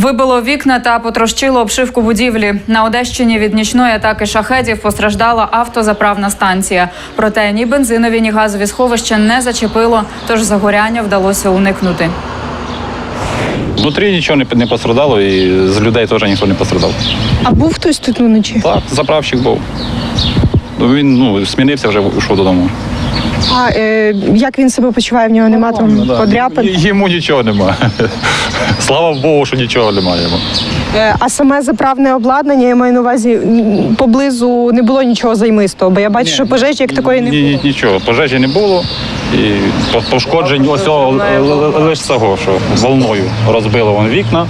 Вибило вікна та потрощило обшивку будівлі. На Одещині від нічної атаки шахедів постраждала автозаправна станція. Проте ні бензинові, ні газові сховища не зачепило, тож загоряння вдалося уникнути. Внутрі нічого не, пострадало і з людей теж ніхто не пострадав. А був хтось тут вночі? Так, заправщик був. Ну, Він ну, смінився, вже йшов додому. А е, як він себе почуває? В нього нема там Ну, да. подряпин? Й- Йому нічого немає. Слава Богу, що нічого немає йому. Е, а саме заправне обладнання, я маю на увазі, м, поблизу не було нічого займистого, бо я бачу, що пожежі як такої не Ні, було. ні, нічого, пожежі не було. І по- пошкоджень ось лише цього, що волною розбило вон вікна,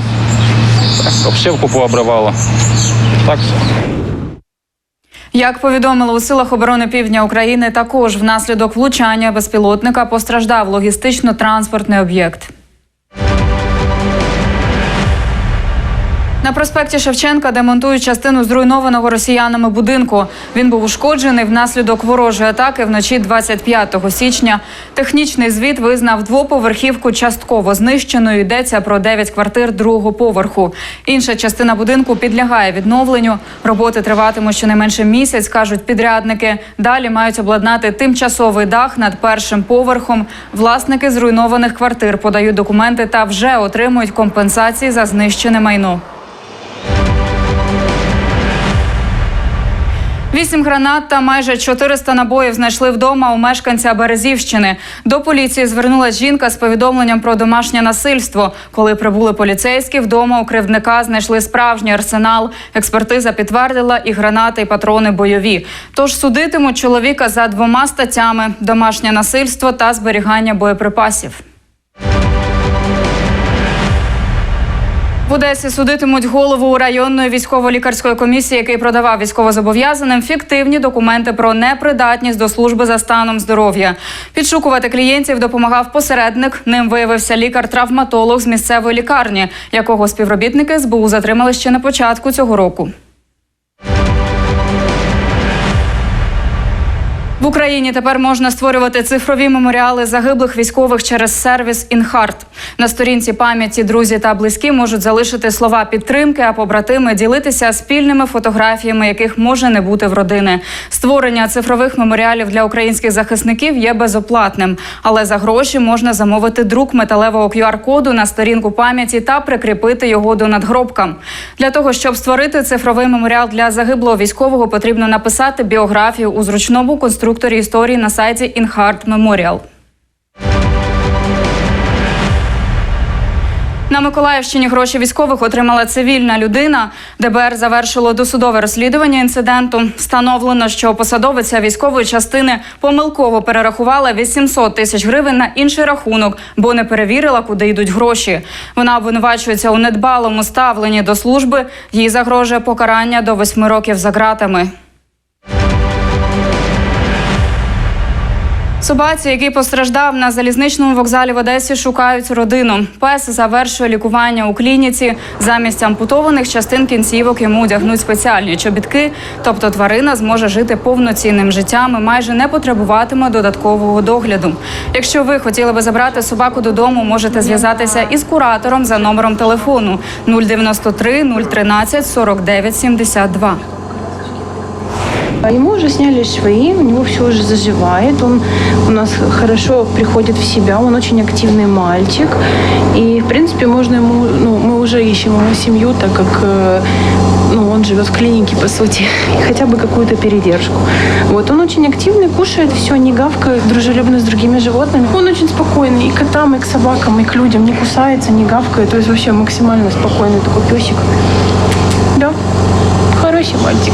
обшивку пообривало. Так все. Як повідомили у силах оборони Півдня України, також внаслідок влучання безпілотника постраждав логістично-транспортний об'єкт. На проспекті Шевченка демонтують частину зруйнованого росіянами будинку. Він був ушкоджений внаслідок ворожої атаки вночі 25 січня. Технічний звіт визнав двоповерхівку частково знищеною. Йдеться про 9 квартир другого поверху. Інша частина будинку підлягає відновленню. Роботи триватимуть щонайменше місяць, кажуть підрядники. Далі мають обладнати тимчасовий дах над першим поверхом. Власники зруйнованих квартир подають документи та вже отримують компенсації за знищене майно. Вісім гранат та майже 400 набоїв знайшли вдома у мешканця Березівщини. До поліції звернулася жінка з повідомленням про домашнє насильство. Коли прибули поліцейські, вдома у кривдника знайшли справжній арсенал. Експертиза підтвердила і гранати, і патрони бойові. Тож судитимуть чоловіка за двома статтями: домашнє насильство та зберігання боєприпасів. В Одесі судитимуть голову районної військово-лікарської комісії, який продавав військовозобов'язаним фіктивні документи про непридатність до служби за станом здоров'я. Підшукувати клієнтів допомагав посередник. Ним виявився лікар-травматолог з місцевої лікарні, якого співробітники СБУ затримали ще на початку цього року. В Україні тепер можна створювати цифрові меморіали загиблих військових через сервіс Інхарт. На сторінці пам'яті друзі та близькі можуть залишити слова підтримки, а побратими ділитися спільними фотографіями, яких може не бути в родини. Створення цифрових меморіалів для українських захисників є безоплатним, але за гроші можна замовити друк металевого QR-коду на сторінку пам'яті та прикріпити його до надгробка. Для того щоб створити цифровий меморіал для загиблого військового, потрібно написати біографію у зручному конструкторі історії на сайті InHeart Memorial. На Миколаївщині гроші військових отримала цивільна людина. ДБР завершило досудове розслідування інциденту. Встановлено, що посадовиця військової частини помилково перерахувала 800 тисяч гривень на інший рахунок, бо не перевірила, куди йдуть гроші. Вона обвинувачується у недбалому ставленні до служби. Їй загрожує покарання до восьми років за ґратами. Собаці, який постраждав на залізничному вокзалі в Одесі, шукають родину. Пес завершує лікування у клініці. Замість ампутованих частин кінцівок йому одягнуть спеціальні чобітки. Тобто тварина зможе жити повноцінним життям і майже не потребуватиме додаткового догляду. Якщо ви хотіли би забрати собаку додому, можете зв'язатися із куратором за номером телефону 093 013 49 72. А Ему уже сняли швы, у него все уже заживает, он у нас хорошо приходит в себя, он очень активный мальчик. И, в принципе, можно ему, ну, мы уже ищем ему семью, так как э, ну, он живет в клинике, по сути, и хотя бы какую-то передержку. Вот, он очень активный, кушает все, не гавкает, дружелюбно с другими животными. Он очень спокойный и к котам, и к собакам, и к людям, не кусается, не гавкает, то есть вообще максимально спокойный такой песик. Да, хороший мальчик.